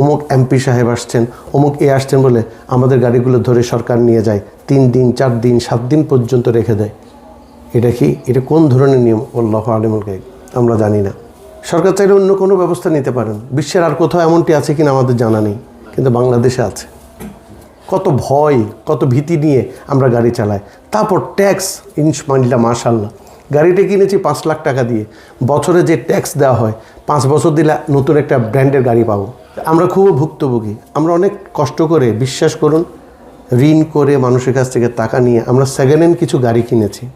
অমুক এমপি সাহেব আসছেন, অমুক এ আসছেন বলে আমাদের গাড়িগুলো ধরে সরকার নিয়ে যায়, তিন দিন, চার দিন, সাত দিন পর্যন্ত রেখে দেয়। এটা কি, এটা কোন ধরনের নিয়ম? আল্লাহ আলিমুল গাইব আমরা জানি না। সরকার চাইলে অন্য কোনো ব্যবস্থা নিতে পারেন। বিশ্বের আর কোথাও এমনটি আছে কিনা আমাদের জানা নেই, কিন্তু বাংলাদেশে আছে। কত ভয়, কত ভীতি নিয়ে আমরা গাড়ি চালাই। তারপর ট্যাক্স ইঞ্চ মানিলা মাশাল্লাহ। গাড়িটা কিনেছি পাঁচ লাখ টাকা দিয়ে। বছরে যে ট্যাক্স দেওয়া হয়, পাঁচ বছর দিলে নতুন একটা ব্র্যান্ডের গাড়ি পাবো। আমরা খুব ভুক্তভোগী। আমরা অনেক কষ্ট করে, বিশ্বাস করুন, ঋণ করে মানুষের কাছ থেকে টাকা নিয়ে আমরা সেকেন্ড হ্যান্ড কিছু গাড়ি কিনেছি।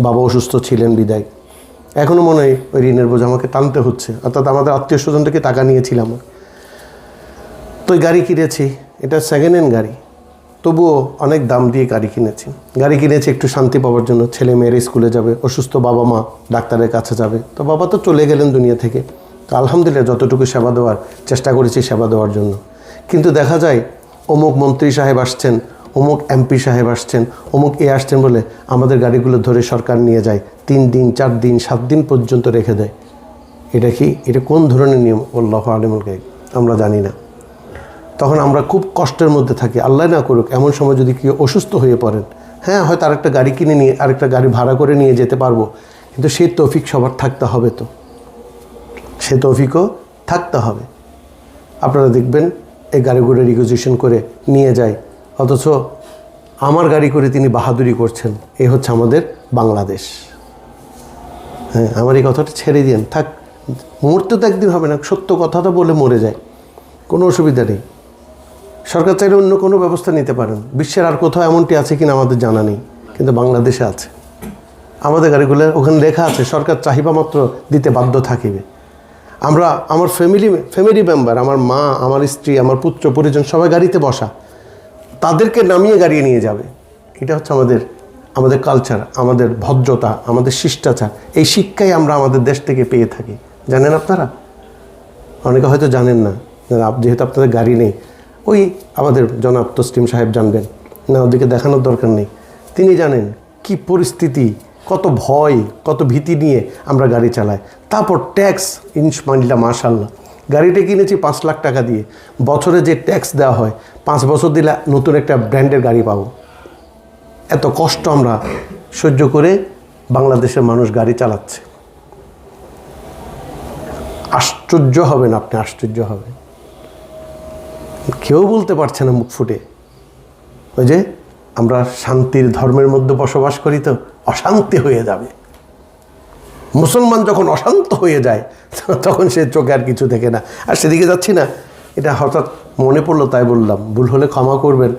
বাবা অসুস্থ ছিলেন বিদায়। এখনও মনে হয় ওই ঋণের বোঝা আমাকে টানতে হচ্ছে। অর্থাৎ আমাদের আত্মীয় স্বজন থেকে টাকা নিয়েছিলাম তো গাড়ি কিনেছি, এটা সেকেন্ড হ্যান্ড গাড়ি। তবুও অনেক দাম দিয়ে গাড়ি কিনেছি। গাড়ি কিনেছি একটু শান্তি পাওয়ার জন্য। ছেলে মেয়ের স্কুলে যাবে, অসুস্থ বাবা মা ডাক্তারের কাছে যাবে। তো বাবা তো চলে গেলেন দুনিয়া থেকে। তো আলহামদুলিল্লাহ যতটুকু সেবা দেওয়ার চেষ্টা করেছি সেবা দেওয়ার জন্য। কিন্তু দেখা যায়, অমুক মন্ত্রী সাহেব আসছেন, অমুক এমপি সাহেব আসছেন, অমুক এ আসছেন বলে আমাদের গাড়িগুলো ধরে সরকার নিয়ে যায়, তিন দিন, চার দিন, সাত দিন পর্যন্ত রেখে দেয়। এটা কি, এটা কোন ধরনের নিয়ম? আল্লাহ আলিমুল গাইব আমরা জানি না। তখন আমরা খুব কষ্টের মধ্যে থাকি। আল্লাহ না করুক, এমন সময় যদি কেউ অসুস্থ হয়ে পড়েন হ্যাঁ হয়তো আরেকটা গাড়ি কিনে নিয়ে, আরেকটা গাড়ি ভাড়া করে নিয়ে যেতে পারব, কিন্তু সেই তৌফিক সবার থাকতে হবে তো। সে তৌফিকও থাকতে হবে। আপনারা দেখবেন এই গাড়িগুলো রিকুইজিশন করে নিয়ে যায়। অথচ আমার গাড়ি করে তিনি বাহাদুরি করছেন। এই হচ্ছে আমাদের বাংলাদেশ। হ্যাঁ আমার এই কথাটা ছেড়ে দিন থাক, মরতে তো একদিন হবে না। সত্য কথাটা বলে মরে যায়। কোনো অসুবিধা নেই। সরকার চাইলে অন্য কোনো ব্যবস্থা নিতে পারেন। বিশ্বের আর কোথাও এমনটি আছে কিনা আমাদের জানা নেই। কিন্তু বাংলাদেশে আছে। আমাদের গাড়িগুলো, ওখানে লেখা আছে, সরকার চাহিদা মাত্র দিতে বাধ্য থাকিবে। আমরা, আমার ফ্যামিলি ফ্যামিলি মেম্বার আমার মা, আমার স্ত্রী, আমার পুত্র, পরিজন সবাই গাড়িতে বসা। তাদেরকে নামিয়ে গাড়িয়ে নিয়ে যাবে। এটা হচ্ছে আমাদের আমাদের কালচার আমাদের ভদ্রতা, আমাদের শিষ্টাচার। এই শিক্ষাই আমরা আমাদের দেশ থেকে পেয়ে থাকি। জানেন আপনারা? অনেকে হয়তো জানেন না যেহেতু আপনাদের গাড়ি নেই। ওই আমাদের জনাব তসলিম সাহেব জানবেন। না, ওদিকে দেখানোর দরকার নেই। তিনি জানেন কি পরিস্থিতি কত ভয়, কত ভীতি নিয়ে আমরা গাড়ি চালাই। তারপর ট্যাক্স ইঞ্চ মানিলা মাশাল্লাহ গাড়িটা কিনেছি পাঁচ লাখ টাকা দিয়ে। বছরে যে ট্যাক্স দেওয়া হয়, পাঁচ বছর দিলে নতুন একটা ব্র্যান্ডের গাড়ি পাবো। এত কষ্ট আমরা সহ্য করে বাংলাদেশের মানুষ গাড়ি চালাচ্ছে। আশ্চর্য হবেন আপনি, আশ্চর্য হবেন। কেউ বলতে পারছে না মুখ ফুটে। ওই যে আমরা শান্তির ধর্মের মধ্যে বসবাস করি তো। অশান্তি হয়ে যাবে। মুসলমান যখন অশান্ত হয়ে যায়, তখন সে চোখে আর কিছু দেখে না। আর সেদিকে যাচ্ছি না। এটা হঠাৎ মনে পড়ল, তাই বললাম, ভুল হলে ক্ষমা করবেন।